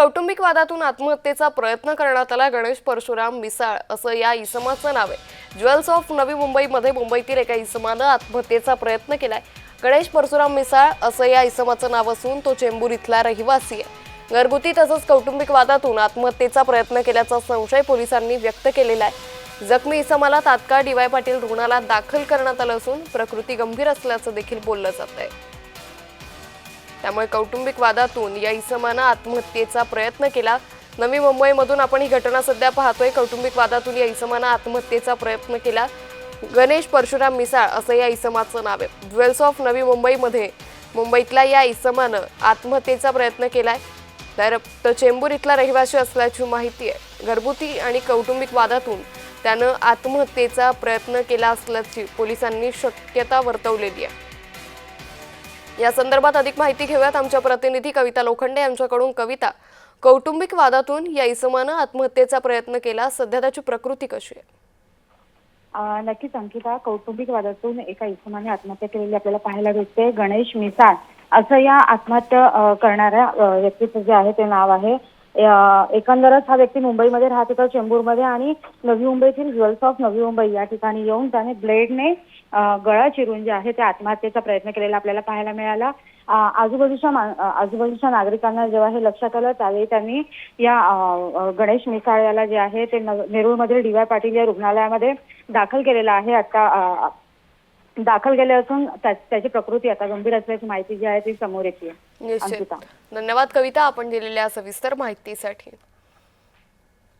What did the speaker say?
कौटुंबिक वादातून आत्महत्येचा प्रयत्न करण्यात आला गणेश परशुराम मिसाळ असं या इसमाचं नाव आहे. ज्वेल्स ऑफ नवी मुंबईमध्ये मुंबईतील एका इसमानं आत्महत्येचा प्रयत्न केलाय. गणेश परशुराम मिसाळ असं या इसमाचं नाव असून तो चेंबूर इथला रहिवासी आहे. घरगुती तसंच कौटुंबिक वादातून आत्महत्येचा प्रयत्न केल्याचा संशय पोलिसांनी व्यक्त केलेला आहे. जखमी इसमाला तात्काळ डीवाय पाटील रुग्णालयात दाखल करण्यात आलं असून प्रकृती गंभीर असल्याचं देखील बोललं जात आहे त्यामुळे कौटुंबिक वादातून या इसमानं आत्महत्येचा प्रयत्न केला. नवी मुंबईमधून आपण ही घटना सध्या पाहतोय. कौटुंबिक वादातून या इसमानं आत्महत्येचा प्रयत्न केला. गणेश परशुराम मिसाळ असं या इसमाचं नाव आहे. ज्वेल्स ऑफ नवी मुंबईमध्ये मुंबईतल्या या इसमानं आत्महत्येचा प्रयत्न केलाय. तर तो चेंबूर इथला रहिवासी असल्याची माहिती आहे. घरगुती आणि कौटुंबिक वादातून त्यानं आत्महत्येचा प्रयत्न केला असल्याची पोलिसांनी शक्यता वर्तवलेली आहे. या संदर्भात अधिक माहिती घेऊयात आमच्या प्रतिनिधी कविता लोखंडे यांच्याकडून. कविता कौटुंबिक वादातून या इसमानं आत्महत्येचा प्रयत्न केला. सध्या त्याची प्रकृती कशी आहे? नक्कीच अंकिता. कौटुंबिक वादातून एका इसमाने आत्महत्या केलेली आपल्याला पाहायला भेटते. गणेश मिसाळ असं या आत्महत्या करणाऱ्या व्यक्तीचं जे आहे ते नाव आहे एकंदरच हा व्यक्ती मुंबईमध्ये राहते तर चेंबूरमध्ये आणि नवी मुंबईतील ज्वेल्स ऑफ नवी मुंबई या ठिकाणी येऊन त्याने ब्लेडने गळा चिरून जे आहे ते आत्महत्येचा प्रयत्न केलेला आपल्याला पाहायला मिळाला. आजूबाजूच्या आजूबाजूच्या नागरिकांना जेव्हा हे लक्षात आलं त्यावेळी त्यांनी या गणेश मिसाळ याला जे आहे ते नेरूळमधील डी वाय पाटील या रुग्णालयामध्ये दाखल केलेलं आहे. आता दाखल केले असून त्या- त्याची प्रकृती आता गंभीर असल्याची माहिती जी आहे ती समोर येते. निश्चित. धन्यवाद कविता आपण दिलेल्या सविस्तर माहितीसाठी.